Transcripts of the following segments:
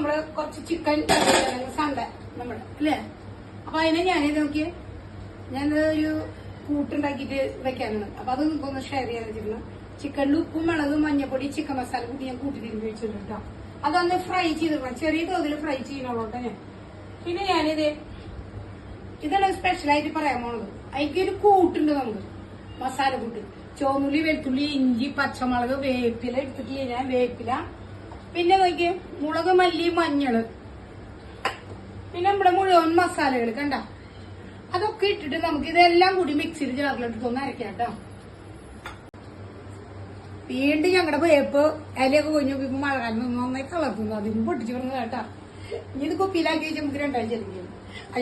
നമ്മൾ കുറച്ച് ചിക്കൻ സണ്ട നമ്മൾ അല്ലേ? അപ്പൊ അതിനെ ഞാനിത് നോക്കിയേ. ഞാൻ ഒരു കൂട്ടുണ്ടാക്കിയിട്ട് വെക്കാനാണ്. അപ്പൊ അത് നിങ്ങൾക്കൊന്ന് ഷെയർ ചെയ്യാൻ വെച്ചിരുന്നു. ചിക്കനിൽ ഉപ്പും മുളകും മഞ്ഞപ്പൊടി ചിക്കൻ മസാല കൂടി ഞാൻ കൂട്ടി തിരിഞ്ഞ് വെച്ചിട്ടുണ്ട് കേട്ടോ അതൊന്ന് ഫ്രൈ ചെയ്തിടണം ചെറിയ തോതിൽ ഫ്രൈ ചെയ്യണോട്ടെ ഞാൻ. പിന്നെ ഞാനിത് ഇതാണ് സ്പെഷ്യലായിട്ട് പറയാൻ പോണത്. അതിക്കൊരു കൂട്ടുണ്ട് നമുക്ക്. മസാല കൂട്ട്. ചോന്നുള്ളി വെളുത്തുള്ളി ഇഞ്ചി പച്ചമുളക് വേപ്പില എടുത്തിട്ടില്ല ഞാൻ? വേപ്പില. പിന്നെ നോക്കി മുളക് മല്ലി മഞ്ഞൾ. പിന്നെ നമ്മുടെ മുഴുവൻ മസാലകൾ കണ്ട? അതൊക്കെ ഇട്ടിട്ട് നമുക്ക് ഇതെല്ലാം കൂടി മിക്സിയിൽ ജാറിലിട്ട് ഒന്ന് അരക്കാം കേട്ടോ. വീണ്ടും ഞങ്ങളുടെ വേപ്പ് ഇലയൊക്കെ കൊഞ്ഞു ഇപ്പൊ മഴക്കാലം നന്നായി കളർത്തുന്നു അതിന് പൊട്ടിച്ചു പറഞ്ഞു കേട്ടാ. ഇനി ഇത് കുപ്പിയിലാക്കി വെച്ച് നമുക്ക് രണ്ടാഴ്ച ഇരിക്കും.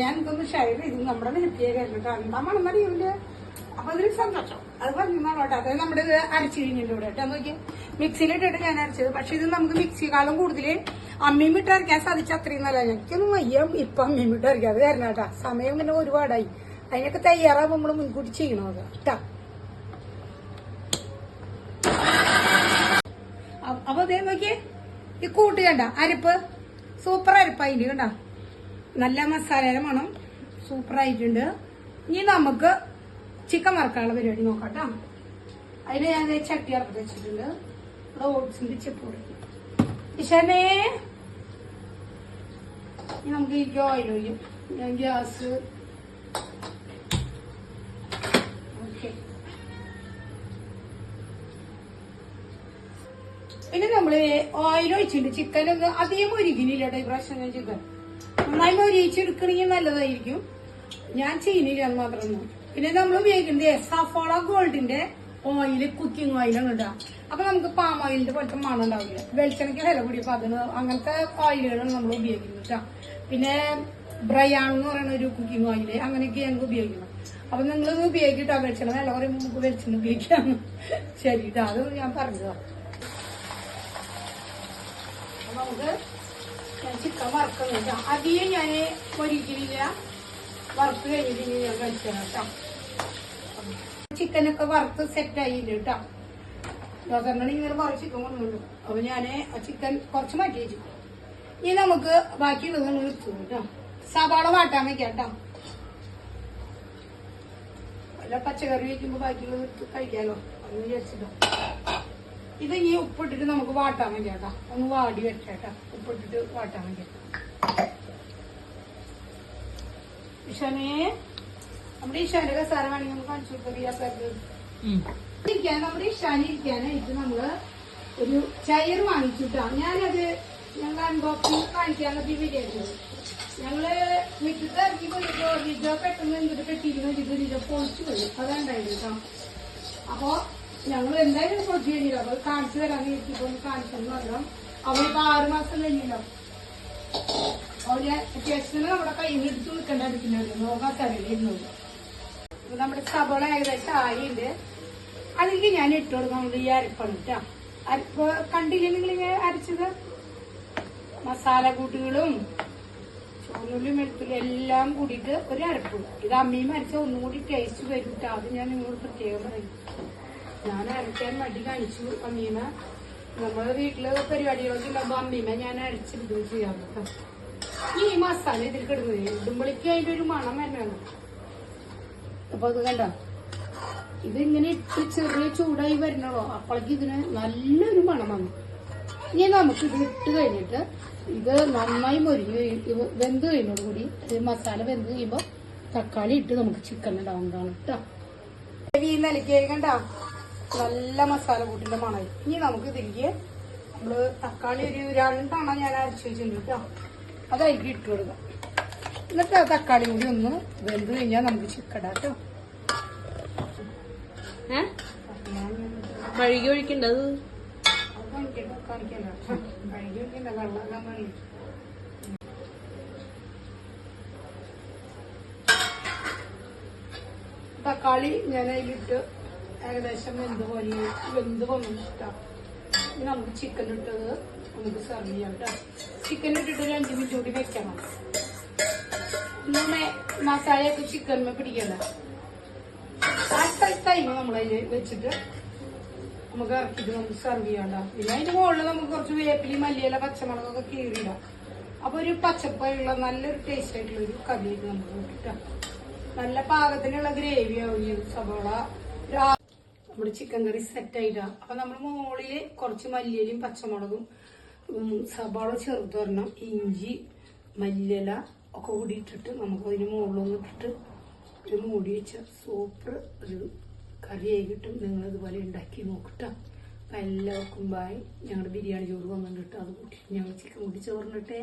ഞാൻ ഇതൊന്ന് ഷെയർ ചെയ്തു നമ്മുടെ കേട്ടോ എന്താ മണം അറിയില്ല അപ്പൊ അതൊരു സന്തോഷം. അത് പറഞ്ഞു കേട്ടോ അത് നമ്മുടെ അരച്ചു കഴിഞ്ഞല്ലോ ഇവിടെ. കേട്ടോ നോക്കി മിക്സിയിലിട്ടിട്ട് ഞാൻ അരച്ചത്. പക്ഷെ ഇത് നമുക്ക് മിക്സിക്കാളും കൂടുതൽ അമ്മയും വിട്ട് അരയ്ക്കാൻ സാധിച്ച അത്രയും നല്ല എനിക്കൊന്നും വയ്യ ഇപ്പൊ അമ്മയും വിട്ട് അരയ്ക്കാതെ തരണം കേട്ടാ. സമയം പിന്നെ ഒരുപാടായി. അതിനൊക്കെ തയ്യാറാകുമ്പോൾ നമ്മൾ മുൻകൂട്ടി ചെയ്യണത് കേട്ടാ? അ- അപ്പൊ അതേ നോക്കിയേ. ഈ കൂട്ട് കണ്ട? അരിപ്പ്. സൂപ്പർ അരിപ്പായിട്ട് കണ്ട? നല്ല മസാല മണം സൂപ്പർ ആയിട്ടുണ്ട് ഇനി നമുക്ക് ചിക്കൻ വറുക്കാനുള്ള പരിപാടി നോക്കാം അതിന് ഞാൻ ചട്ടി ഇറക്കി വെച്ചിട്ടുണ്ട്. ഇവിടെ ഓട്സിന്റെ ചെപ്പ് കൊടുക്കും നമുക്ക് ഈ ഓയിൽ ഒഴിയും. ഞാൻ ഗ്യാസ്. പിന്നെ നമ്മൾ ഓയിൽ ഒഴിച്ചിട്ടുണ്ട്. ചിക്കൻ ഒന്ന് അധികം ഒരുക്കിനില്ല കേട്ടോ ഈ പ്രാവശ്യം ഞാൻ ചിക്കൻ നന്നായി മൊരിച്ചെടുക്കണമെങ്കിൽ നല്ലതായിരിക്കും. ഞാൻ ചെയ്യുന്നില്ല മാത്രം മാത്രം പിന്നെ നമ്മൾ ഉപയോഗിക്കുന്നത് സഫോള ഗോൾഡിന്റെ ഓയിൽ കുക്കിംഗ് ഓയിലാണ് ഇടുക അപ്പൊ നമുക്ക് പാം ഓയിലിന്റെ പോലത്തെ മണം ഉണ്ടാവില്ല? വെളിച്ചെണ്ണയ്ക്ക് വില കൂടിയപ്പോ അതിന് അങ്ങനത്തെ ഓയിലുകളാണ് നമ്മൾ ഉപയോഗിക്കുന്നത് കേട്ടോ. പിന്നെ ബ്രയാൺ എന്ന് പറയുന്ന ഒരു കുക്കിംഗ് ഓയിൽ അങ്ങനെയൊക്കെ ഞങ്ങൾക്ക് ഉപയോഗിക്കണം. അപ്പൊ നിങ്ങൾ ഉപയോഗിക്കട്ടോ വെളിച്ചെണ്ണ വില കുറയുമ്പോൾ നമുക്ക് വെളിച്ചെണ്ണ ഉപയോഗിക്കാം ശരി കേട്ടോ അത് ഞാൻ പറഞ്ഞു നമുക്ക് ചിക്കൻ വറുക്കുന്നില്ല അധികം ഞാൻ ഒരിക്കലില്ല വറുത്ത് കഴിഞ്ഞിട്ട് ഞാൻ കഴിക്കണം കേട്ടോ. ചിക്കനൊക്കെ വറുത്ത് സെറ്റ് ആയില്ല കേട്ടോ ഡോക്ടറിനോട് ഇങ്ങനെ കുറേ ചിക്കൻ കൊണ്ടുവന്നു. അപ്പൊ ഞാൻ ആ ചിക്കൻ കുറച്ച് മാറ്റി വെച്ചു. ഇനി നമുക്ക് ബാക്കിയുള്ളത് നിങ്ങൾ എടുത്തു കേട്ടോ സവാള വാട്ടാൻ വെക്കാട്ടോ കേട്ടോ പച്ചക്കറി വെക്കുമ്പോ ബാക്കിയുള്ളത് എടുത്ത് കഴിക്കാലോ. അന്ന് വിചാരിച്ചിട്ടോ. ഇത് ഇനി ഉപ്പിട്ടിട്ട് നമുക്ക് വാട്ടാൻ കേട്ടോ ഒന്ന് വാടി വെച്ചേട്ടാ ഉപ്പിട്ടിട്ട് വാട്ടാൻ വേണ്ടി ഇഷാനെ നമ്മുടെ ഇഷാന്റെ കസാര വേണമെങ്കിൽ നമുക്ക് കാണിച്ചു കൊടുക്കാം ഇരിക്കാൻ നമ്മുടെ ഇഷാനി ഇരിക്കാനായിട്ട് നമ്മൾ ഒരു ചെയർ വാങ്ങിച്ചിട്ടാണ് ഞാനത് ഞങ്ങൾ അൺബോക്സിംഗ് കാണിക്കാന്നൊക്കെ വിചാരിച്ചത് ഞങ്ങൾ മുറ്റത്ത് ഇറക്കി പോയപ്പോ ലിജോ പെട്ടെന്ന് എന്തൊരു കെട്ടിയിരുന്നു ഇത് ലിജോ പൊളിച്ചു പോയി. അതുണ്ടായിരുന്നു കേട്ടോ അപ്പോ ഞങ്ങൾ എന്തായാലും പൊളിച്ചു കഴിഞ്ഞില്ല അപ്പൊ കാണിച്ചു തരാന്ന് ഇരിക്കുമ്പോ കാണിച്ചെന്ന് പറഞ്ഞു. അവളിപ്പോ ആറ് മാസം കഴിഞ്ഞില്ല. അവർ അത്യാവശ്യത്തിന് നമ്മുടെ കയ്യിൽ നിന്ന് എടുത്ത് നിൽക്കേണ്ടതിരിക്കുന്നുണ്ട് നോക്കാൻ തരലിരുന്നത് നമ്മുടെ സബോള ഏകദേശം ആയിണ്ട്. അതിലേക്ക് ഞാൻ ഇട്ട് കൊടുക്കുന്നത് ഈ അരപ്പാണ് കേട്ടോ അരപ്പ് കണ്ടില്ലേ നിങ്ങൾ അരച്ചത്? മസാല കൂട്ടുകളും ചുവന്നുള്ളി വെളുത്തുള്ളി എല്ലാം കൂടിയിട്ട് ഒരു അരപ്പ്. ഇത് അമ്മയും അരച്ച ഒന്നും കൂടി ടേസ്റ്റ് വരും കേട്ടോ അത് ഞാൻ നിങ്ങളോട് പ്രത്യേകം പറയും. ഞാൻ അരക്കാൻ മടി കാണിച്ചു അമ്മീമ. നമ്മളെ വീട്ടിൽ പരിപാടികളൊക്കെ ഉണ്ടാകുമ്പോ അമ്മീമ ഞാൻ അരച്ചിടുകയും ചെയ്യാറുണ്ട് ഈ മസാല ഇതിൽ കിടന്നു ഇടുമ്പളിക്ക് അതിന്റെ ഒരു മണം തന്നെയാണ് അപ്പൊ അത് കണ്ട? ഇതിങ്ങനെ ഇട്ട് ചെറിയ ചൂടായി വരണല്ലോ അപ്പോഴേക്ക് ഇതിന് നല്ലൊരു മണം വന്നു. ഇനി നമുക്ക് ഇത് ഇട്ട് കഴിഞ്ഞിട്ട് ഇത് നന്നായി മൊരിഞ്ഞ് വെന്ത് കഴിയുന്നതോട് കൂടി മസാല വെന്ത് കഴിയുമ്പോൾ തക്കാളി ഇട്ട് നമുക്ക് ചിക്കൻ ഇടാവുന്നതാണ് കേട്ടോ ഈ നിലയ്ക്ക് കണ്ട? നല്ല മസാല കൂട്ടിന്റെ മണം. ഇനി നമുക്ക് ഇതിലേക്ക് നമ്മൾ തക്കാളി ഒരു രണ്ടെണ്ണം ഞാൻ അരച്ചു വെച്ചിട്ടുണ്ട് കേട്ടോ അതായിരിക്കും ഇട്ട് കൊടുക്കാം. എന്നിട്ട് തക്കാളി കൂടി ഒന്ന് വെന്ത് കഴിഞ്ഞാൽ നമുക്ക് ചിക്കൻ കേട്ടോ ഏ? ഒഴിക്കണ്ടത് തക്കാളി ഞാൻ അതിലിട്ട് ഏകദേശം വെന്ത് പോലെ വെന്ത് വന്നു ഇഷ്ടം. ഇനി നമുക്ക് ചിക്കൻ ഇട്ടത് നമുക്ക് സെർവ് ചെയ്യാം കേട്ടോ ചിക്കൻ ഇട്ടിട്ട് ഒരു അഞ്ച് മിനിറ്റ് കൂടി വെക്കണം. മസാലയൊക്കെ ചിക്കൻ പിടിക്കണ്ട ആ ടൈം നമ്മൾ അതിൽ വെച്ചിട്ട്. നമുക്ക് ഇറക്കിയിട്ട് നമുക്ക് സെർവ് ചെയ്യണ്ട. പിന്നെ അതിന്റെ മുകളിൽ നമുക്ക് കുറച്ച് വേപ്പിലി മല്ലിയില പച്ചമുളകൊക്കെ കീറിയിടാം. അപ്പൊ ഒരു പച്ചപ്പുള്ള നല്ലൊരു ടേസ്റ്റ് ആയിട്ടുള്ള ഒരു കറിയായിട്ട് നമുക്ക് കിട്ടാം നല്ല പാകത്തിനുള്ള ഗ്രേവി ആവും ഈ സവോള. നമ്മുടെ ചിക്കൻ കറി സെറ്റ് ആയിട്ടാ. അപ്പൊ നമ്മൾ മുകളിൽ കുറച്ച് മല്ലിയിലും പച്ചമുളകും സബോള ചെറുതൊരെണ്ണം ഇഞ്ചി മല്ലിയില ഒക്കെ കൂടി ഇട്ടിട്ട് നമുക്ക് അതിന് മുകളിലൊന്ന് ഒരു മൂടി വെച്ച സൂപ്പർ ഒരു കറിയായി നിങ്ങൾ ഇതുപോലെ ഉണ്ടാക്കി നോക്കട്ടോ. അപ്പൊ എല്ലാവർക്കും ബായ് ഞങ്ങളുടെ ബിരിയാണി ചോറ് വന്നിട്ട് അത് കൂട്ടി ഞങ്ങൾ ചിക്കൻ കൂട്ടി ചോറിനിട്ടേ